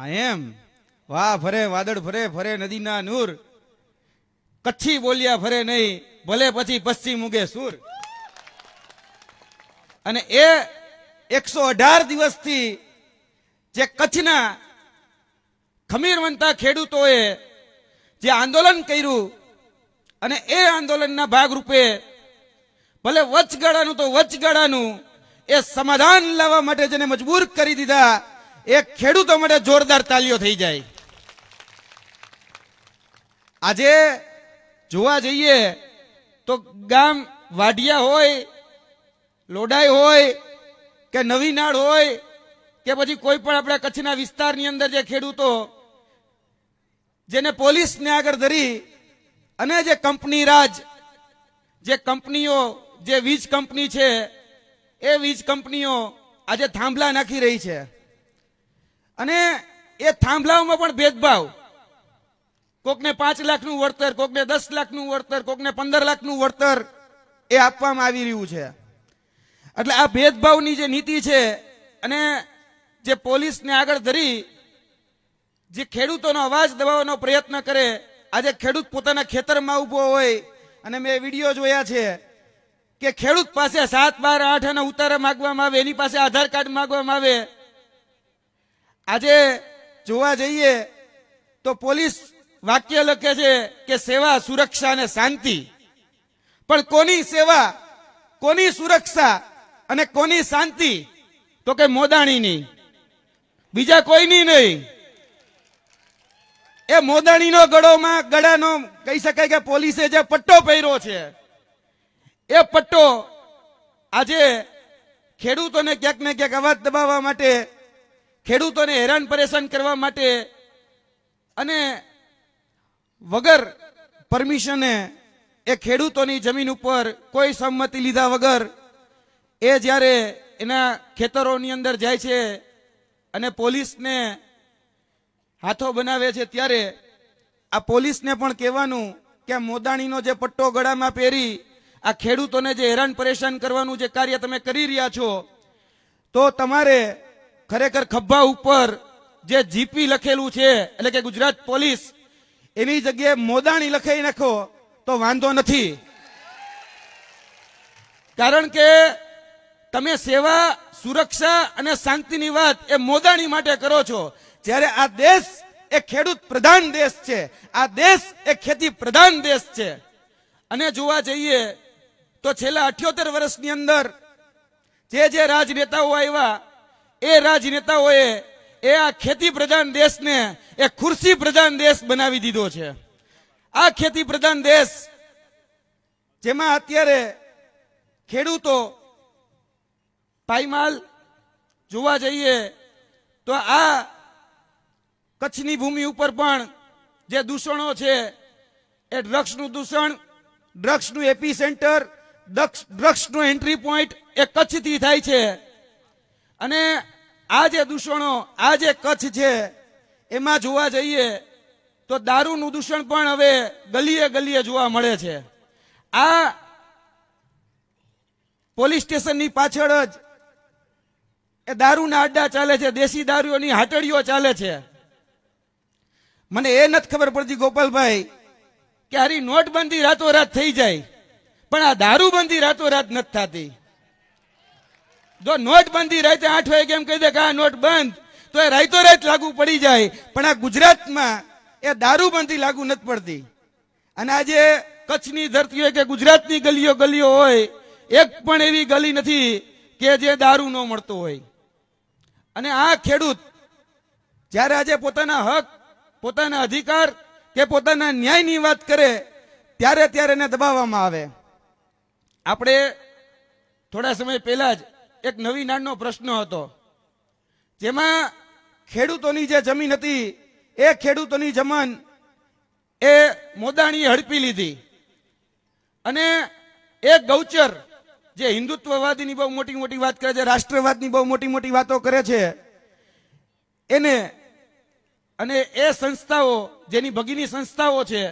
આ એમ વાહ, ફરે, વાદળ ફરે ફરે નદીના નૂર. કચ્છી બોલ્યા ફરે નહીં, ભલે પછી પશ્ચિમ ઉગે સુર. અને એ એકસો અઢાર દિવસથી જે કચ્છના ખમીરવંતા ખેડૂતોએ જે આંદોલન કર્યું અને એ આંદોલનના ભાગરૂપે ભલે વચગાળાનું તો વચગાળાનું એ સમાધાન લાવવા માટે જેને મજબૂર કરી દીધા એ ખેડૂતો માટે જોરદાર તાલીઓ થઈ જાય. આજે જોવા જઈએ તો ગામ વાઢિયા હોય, લોડાઈ હોય કે નવીનાળ હોય કે પછી કોઈ પણ આપણા કચ્છના વિસ્તારની અંદર જે ખેડૂતો જેને પોલીસને આગળ ધરી અને જે કંપની રાજ, જે કંપનીઓ, જે વીજ કંપની છે, એ વીજ કંપનીઓ આજે થાંભલા નાખી રહી છે. અને એ થાંભલાઓમાં પણ ભેદભાવ. કોકને પાંચ લાખનું વળતર, કોકને દસ લાખનું વળતર, કોકને પંદર લાખનું વળતર એ આપવામાં આવી રહ્યું છે. એટલે આ ભેદભાવની જે નીતિ છે અને જે પોલીસને આગળ ધરી, જે ખેડૂતોનો અવાજ દબાવવાનો પ્રયત્ન કરે, આજે ખેડૂત પોતાના ખેતરમાં ઊભો હોય, અને મેં વીડિયો જોયા છે કે ખેડૂત પાસે સાત બાર આઠ અને ઉતારા માગવામાં આવે, એની પાસે આધાર કાર્ડ માંગવામાં આવે આજે જોવા જઈએ તો પોલીસ વાક્ય લખે છે કે સેવા, સુરક્ષા અને શાંતિ. પણ કોની સેવા, કોની સુરક્ષા અને કોની શાંતિ? તો કે મોદાણીની. બીજા કોઈની નહીં. એ મોદાણીનો ગળોમાં, ગળાનો કહી શકાય કે પોલીસે જે પટ્ટો પહેર્યો છે, એ પટ્ટો આજે ખેડૂતોને ક્યાંક ને ક્યાંક અવાજ દબાવવા માટે ખેડૂતોને હેરાન પરેશાન કરવા માટે અને વગર પરમિશને એ ખેડૂતોની જમીન ઉપર કોઈ સંમતિ લીધા વગર એ જ્યારે એના ખેતરોની અંદર જાય છે અને પોલીસને હાથો બનાવે છે ત્યારે આ પોલીસને પણ કહેવાનું કે મોદાણીનો જે પટ્ટો ગળામાં પહેરી આ ખેડૂતોને જે હેરાન પરેશાન કરવાનું જે કાર્ય તમે કરી રહ્યા છો, તો તમારે ખરેખર ખભા ઉપર જે જીપી લખેલું છે, એટલે કે ગુજરાત પોલીસ, એની જગ્યાએ મોદાણી લખાઈ નાખો તો વાંધો નથી. કારણ કે તમે સેવા, સુરક્ષા અને શાંતિની વાત એ મોદાણી માટે કરો છો. જ્યારે આ દેશ એ ખેડૂત પ્રધાન દેશ છે, આ દેશ એ ખેતી પ્રધાન દેશ છે. અને જોવા જઈએ તો છેલ્લા અઠ્યોતેર વર્ષની અંદર જે જે રાજનેતાઓ આવ્યા એ રાજનેતાઓએ એ આ ખેતી પ્રધાન દેશને એ ખુરશી પ્રધાન દેશ બનાવી દીધો છે. આ ખેતી પ્રધાન દેશ જેમાં અત્યારે ખેડૂતો પાયમાલ જોવા જઈએ તો આ કચ્છની ભૂમિ ઉપર પણ જે દૂષણો છે એ ડ્રગ્સનું દૂષણ, ડ્રગ્સનું એપી સેન્ટર ડ્રગ્સનું એન્ટ્રી પોઈન્ટ એ કચ્છથી થાય છે. અને આ જે દૂષણો, આ જે કચ્છ છે, એમાં જોવા જઈએ તો દારૂનું દૂષણ પણ હવે ગલીએ ગલીએ જોવા મળે છે. આ પોલીસ સ્ટેશનની પાછળ જ એ દારૂના અડ્ડા ચાલે છે, દેશી દારૂઓની હાટડીઓ ચાલે છે. મને એ નથી ખબર પડતી ગોપાલભાઈ કે હારી નોટબંધી રાતોરાત થઈ જાય, પણ આ દારૂબંધી રાતોરાત નથી થતી. જો નોટબંધી રાતે આઠ વાગે એમ કહી દે કે આ નોટ બંધ, તો એ રાતોરાત લાગુ પડી જાય. પણ આ ગુજરાતમાં એ દારૂબંધી લાગુ નથી પડતી. અને આજે કચ્છની ધરતી હોય કે ગુજરાતની ગલીઓ ગલીઓ હોય, એક પણ એવી ગલી નથી કે જે દારૂ ન મળતો હોય. અને આ ખેડૂત જ્યારે આજે પોતાના હક, પોતાના અધિકાર કે પોતાના ન્યાયની વાત કરે, ત્યારે ત્યારે એને દબાવવામાં આવે. આપણે થોડા સમય પહેલા જ એક નવી નાળનો પ્રશ્ન હતો. જેમાં ખેડૂતોની જે જમીન હતી, એ ખેડૂતોની જમીન એ મોદાણીએ હડપી લીધી. અને એ ગૌચર, જે હિન્દુત્વવાદીની બહુ મોટી મોટી વાત કરે છે, રાષ્ટ્રવાદની બહુ મોટી મોટી વાતો કરે છે, એને અને એ સંસ્થાઓ, જેની ભગીની સંસ્થાઓ છે,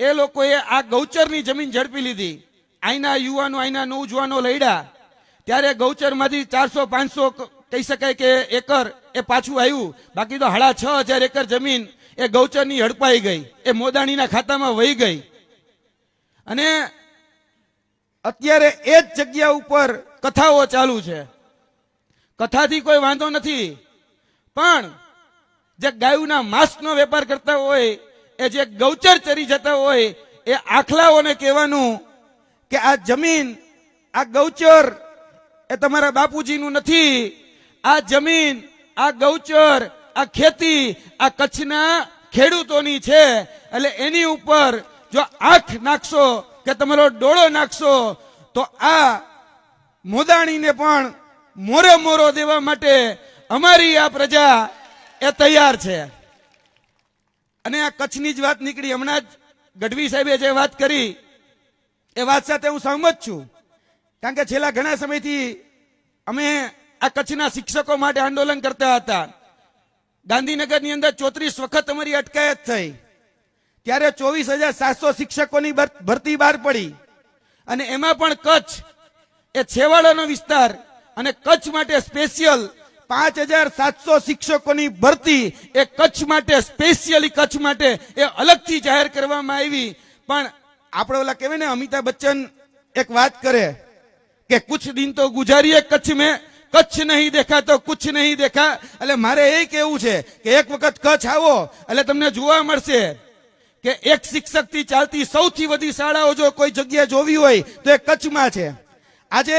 એ લોકોએ આ ગૌચરની જમીન ઝડપી લીધી. અહીંના યુવાનો અહીંના નવજુવાનો લડ્યા ત્યારે ગૌચરમાંથી ચારસો પાંચસો કહી શકાય કે એકર એ પાછું આવ્યું. બાકી તો હાડા છ હજાર એકર જમીન એ ગૌચરની હડપાઈ ગઈ. એ મોદાણીના ખાતામાં વહી ગઈ. અને અત્યારે એ જ જગ્યા ઉપર કથાઓ ચાલુ છે. કથાથી કોઈ વાંધો નથી. પણ જે ગાયુના માંસનો વેપાર કરતા હોય, એ જે ગૌચર ચરી જતા હોય, એ આખલાઓને કહેવાનું કે આ જમીન, આ ગૌચર એ તમારા બાપુજીનું નથી. આ જમીન, આ ગૌચર, આ ખેતી, આ કચ્છના ખેડૂતોની છે. એટલે એની ઉપર જો આંખ નાખશો કે તમારો ડોળો નાખશો, તો આ મોદાણીને પણ મોરે મોરો દેવા માટે અમારી આ પ્રજા એ તૈયાર છે. અને આ કચ્છની જ વાત નીકળી. હમણાં જ ગઢવી સાહેબે જે વાત કરી, એ વાત સાથે હું સહમત છું. કારણ કે છેલ્લા ઘણા સમયથી અમે આ કચ્છના શિક્ષકો માટે આંદોલન કરતા હતા. ગાંધીનગરની અંદર ચોત્રીસ વખત અમારી અટકાયત થઈ. ત્યારે ચોવીસ હજાર સાતસો શિક્ષકોની ભરતી બહાર પડી. અને એમાં પણ કચ્છ એ છેવાડાનો વિસ્તાર અને કચ્છ માટે સ્પેશિયલ પાંચ હજાર સાતસો શિક્ષકોની ભરતી એ કચ્છ માટે, સ્પેશિયલી કચ્છ માટે એ અલગથી જાહેર કરવામાં આવી. પણ આપણે ઓલા કહેવાય ને, અમિતાભ બચ્ચન એક વાત કરે કે કુછ દિન તો ગુજારીએ કચ્છ મેં, કચ્છ નહીં દેખા તો કુછ નહીં દેખા. એટલે મારે એ કેવું છે કે એક વખત કચ્છ આવો, એટલે તમને જોવા મળશે કે એક શિક્ષકથી ચાલતી સૌથી વધી શાળાઓ જો કોઈ જગ્યાએ જોવી હોય, તો એ કચ્છમાં છે. આજે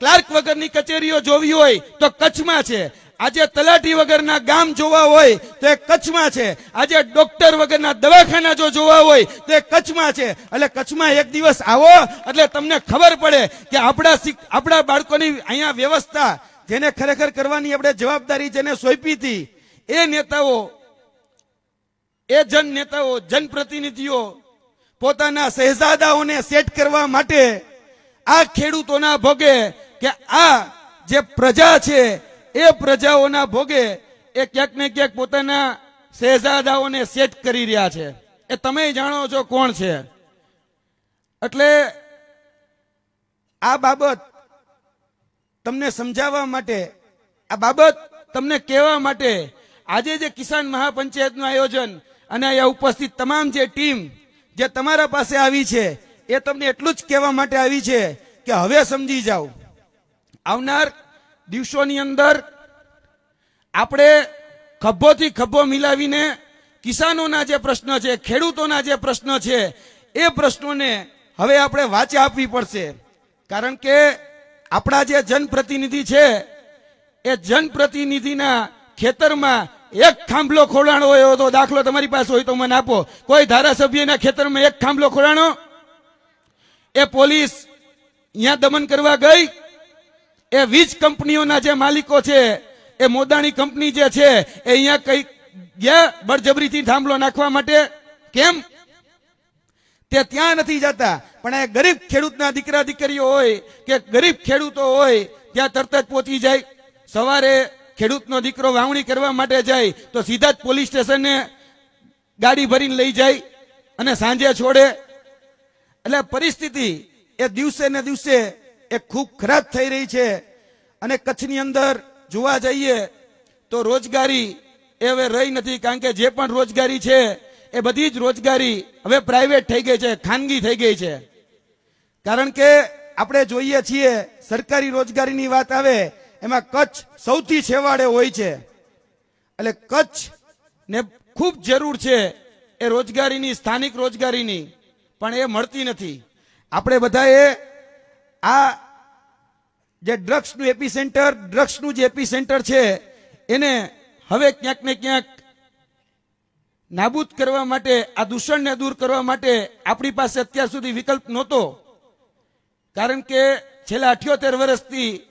ક્લાર્ક વગરની કચેરીઓ જોવી હોય, તો કચ્છમાં છે. આજે તલાટી વગરના ગામ જોવા હોય, તો એ કચ્છમાં છે. આજે ડોક્ટર વગરના દવાખાના જો જોવા હોય, તો કચ્છમાં છે. એટલે કચ્છમાં એક દિવસ આવો, એટલે તમને ખબર પડે કે આપણા આપણા બાળકોની અહીંયા વ્યવસ્થા, જેને ખરેખર કરવાની આપણે જવાબદારી જેને સોંપી હતી, એ નેતાઓ, એ જન નેતાઓ, જનપ્રતિનિધિઓ, પોતાના શહેજાદાઓને સેટ કરવા માટે આ ખેડૂતોના ભોગે કે આ જે પ્રજા છે એ પ્રજાઓના ભોગે એ ક્યાંક ને ક્યાંક પોતાના શહેજાદાઓને સેટ કરી રહ્યા છે. એ તમે જાણો છો કોણ છે? એટલે આ બાબત તમને સમજાવવા માટે, આ બાબત તમને કહેવા માટે આજે જે કિસાન મહાપંચાયતનું આયોજન અને અહીંયા ઉપસ્થિત તમામ જે ટીમ જે તમારા પાસે આવી છે, એ તમને એટલું જ કહેવા માટે આવી છે કે હવે સમજી જાઓ. આવનાર દિવસોની અંદર આપણે ખભોથી ખભો મિલાવીને કિસાનોના જે પ્રશ્ન છે, ખેડૂતોના જે પ્રશ્ન છે, એ પ્રશ્નોને હવે આપણે વાચા આપવી પડશે. કારણ કે આપણા જે જનપ્રતિનિધિ છે, એ જનપ્રતિનિધિના ખેતરમાં એક ખાંભલો ખોલાણો હોય તો દાખલો તમારી પાસે હોય તો મને આપો. કોઈ ધારાસભ્યના ખેતરમાં એક ખાંભલો ખોલાણો એ પોલીસ અહીંયા દમન કરવા ગઈ? એ વીજ કંપનીઓના જે માલિકો છે, એ મોદાણી કંપની જે છે, એ અહીંયા કઈ ગયા બળજબરીથી થાંભલો નાખવા માટે? કેમ? તે ત્યાં નથી જતા. પણ એ ગરીબ ખેડૂતના દીકરા દીકરીઓ હોય કે ગરીબ ખેડૂતો હોય, ત્યાં તરત જ પહોંચી જાય. સવારે ખેડૂતનો દીકરો વાવણી કરવા માટે જાય, તો સીધા જ પોલીસ સ્ટેશને ગાડી ભરીને લઈ જાય અને સાંજે છોડે. એટલે પરિસ્થિતિ એ દિવસે ને દિવસે એ ખૂબ ખરાબ થઈ રહી છે. અને કચ્છની અંદર જોવા જઈએ તો રોજગારી એ હવે રહી નથી, કારણ કે જે પણ રોજગારી છે એ બધી જ રોજગારી હવે પ્રાઇવેટ થઈ ગઈ છે, ખાનગી થઈ ગઈ છે. કારણ કે આપણે જોઈએ છીએ સરકારી રોજગારીની વાત આવે, એમાં કચ્છ સૌથી છેવાડે હોય છે. એટલે કચ્છ ને ખૂબ જરૂર છે એ રોજગારીની, સ્થાનિક રોજગારીની, પણ એ મળતી નથી. આપણે બધાએ આ જે ડ્રગ્સનું એપી સેન્ટર ડ્રગ્સનું જે એપી સેન્ટર છે, એને હવે ક્યાંક ને ક્યાંક નાબૂદ કરવા માટે, આ દૂષણને દૂર કરવા માટે આપણી પાસે અત્યાર સુધી વિકલ્પ નહોતો. કારણ કે છેલ્લા અઠ્યોતેર વર્ષથી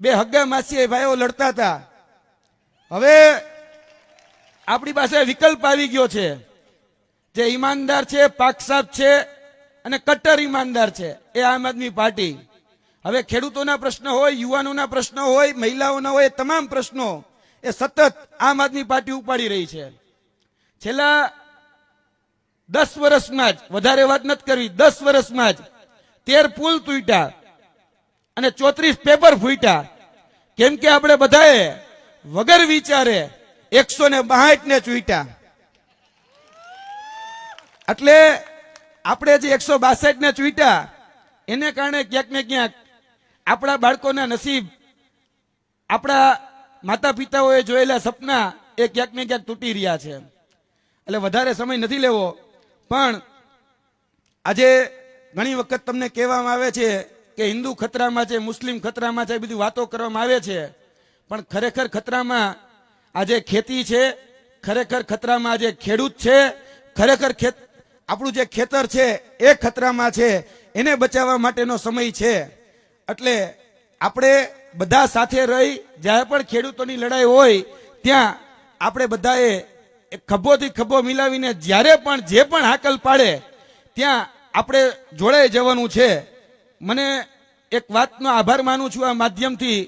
બે હગ્ગા માસી ભાઈઓ લડતા હતા. હવે આપણી પાસે વિકલ્પ આવી ગયો છે. જે ઈમાનદાર છે પાકસાબ છે અને કટ્ટર ઈમાનદાર છે. એ આમ આદમી પાર્ટી. હવે ખેડૂતોના પ્રશ્ન હોય, યુવાનોના પ્રશ્નો હોય, મહિલાઓના હોય તમામ પ્રશ્નો એ સતત આમ આદમી પાર્ટી ઉપાડી રહી છે. છેલ્લા દસ વર્ષમાં જ, વધારે વાત નથી કરવી, દસ વર્ષમાં જ તેર પુલ તૂટ્યા અને ચોત્રીસ પેપર ફૂટ્યા. કેમ કે આપણે બધાએ વગર વિચારે એકસો ને બાહઠ ને ચૂંટ્યા. એટલે આપણે જે એકસો બાસઠ ને ચૂંટ્યા, એને કારણે ક્યાંક ને ક્યાંક આપણા બાળકોના નસીબ, આપણા માતા પિતાઓએ જોયેલા સપના એ ક્યાંક ને ક્યાંક તૂટી રહ્યા છે. એટલે વધારે સમય નથી લેવો, પણ આજે ઘણી વખત તમને કહેવામાં આવે છે કે હિન્દુ ખતરામાં છે, મુસ્લિમ ખતરામાં છે, એ બધી વાતો કરવામાં આવે છે. પણ ખરેખર ખતરામાં આજે ખેતી છે, ખરેખર ખતરામાં આજે ખેડૂત છે, ખરેખર ખેત, આપણું જે ખેતર છે એ ખતરામાં છે, એને બચાવવા માટેનો સમય છે. એટલે આપણે બધા સાથે રહી, જ્યારે પણ ખેડૂતોની લડાઈ હોય, ત્યાં આપણે બધાએ ખભોથી ખભો મિલાવીને જ્યારે પણ જે પણ હાકલ પાડે, ત્યાં આપણે જોડાઈ જવાનું છે. મને એક વાતનો આભાર માનું છું આ માધ્યમથી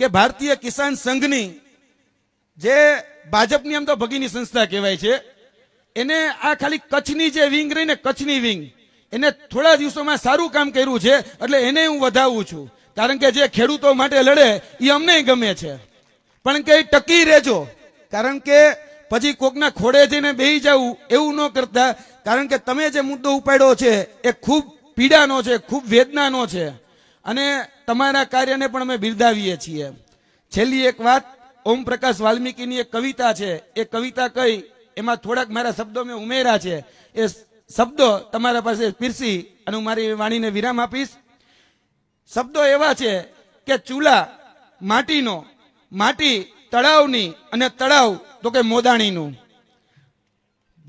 કે ભારતીય કિસાન સંઘની જે ભાજપની આમ તો ભગીની સંસ્થા કહેવાય છે, એને આ ખાલી કચ્છની જે વિંગ રહી ને કચ્છની વિંગ એને થોડા દિવસોમાં સારું કામ કર્યું છે, એટલે એને હું વધાવું છું. કારણ કે જે ખેડૂતો માટે લડે એ અમને ગમે છે. પણ કે ટકી રહેજો. કારણ કે પછી કોકના ખોડે જઈને બેહી જવું એવું ન કરતા. કારણ કે તમે જે મુદ્દો ઉપાડ્યો છે, એ ખૂબ પીડાનો છે, ખૂબ વેદનાનો છે. અને તમારા કાર્યને પણ અમે બિરદાવીએ છીએ. છેલ્લી એક વાત ઓમ પ્રકાશ વાલ્મીકીની એક કવિતા છે. એ કવિતા કઈ, એમાં થોડાક મારા શબ્દો મેં ઉમેર્યા છે. એ શબ્દો તમારા પાસે પીરસી અને હું મારી વાણીને વિરામ આપીશ. શબ્દો એવા છે કે ચૂલા માટીનો, માટી તળાવની અને તળાવ તો કે મોદાણીનું.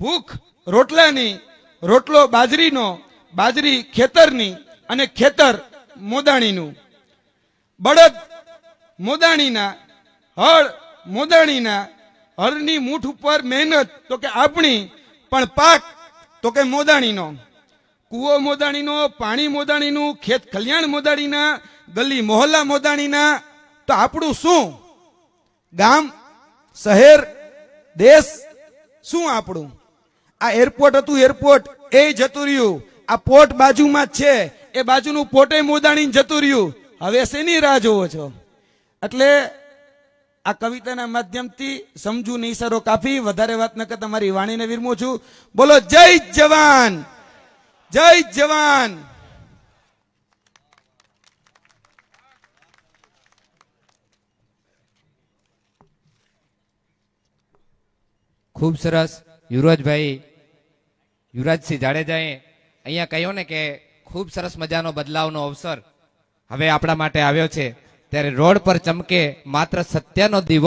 ભૂખ રોટલાની, રોટલો બાજરીનો, બાજરી ખેતરની અને ખેતર મોદાણીનું. બળદ મોદાણીના, હળ મોદાણીના, હળની મૂઠ ઉપર મહેનત તો કે આપણી, પણ પાક તો કે મોદાણીનો. કૂવો મોદાણીનો, પાણી મોદાણીનું, ખેત કલ્યાણ મોદાણીના, ગલી મોહલ્લા મોદાણીના, તો આપણું શું? ગામ, શહેર, દેશ, શું આપણું? આ એરપોર્ટ હતું એરપોર્ટ, એ જતું રહ્યું. આ પોર્ટ બાજુમાં જ છે. એ બાજુનું પોર્ટે મોદાણી જતું રહ્યું. હવે શેની રાહ જોવો છો? એટલે આ કવિતાના માધ્યમથી સમજુ ને ઈશારો કાફી. વધારે વાત ન કરતા મારી વાણીને વિરમું છું. બોલો, જય જવાન! જય જવાન! ખૂબ સરસ. યુવરાજભાઈ, યુવરાજસિંહ જાડેજાએ અહીંયા કહ્યું ને કે ખૂબ સરસ મજાનો બદલાવનો અવસર હવે આપણા માટે આવ્યો છે. ત્યારે રોડ પર ચમકે માત્ર સત્યનો દીવો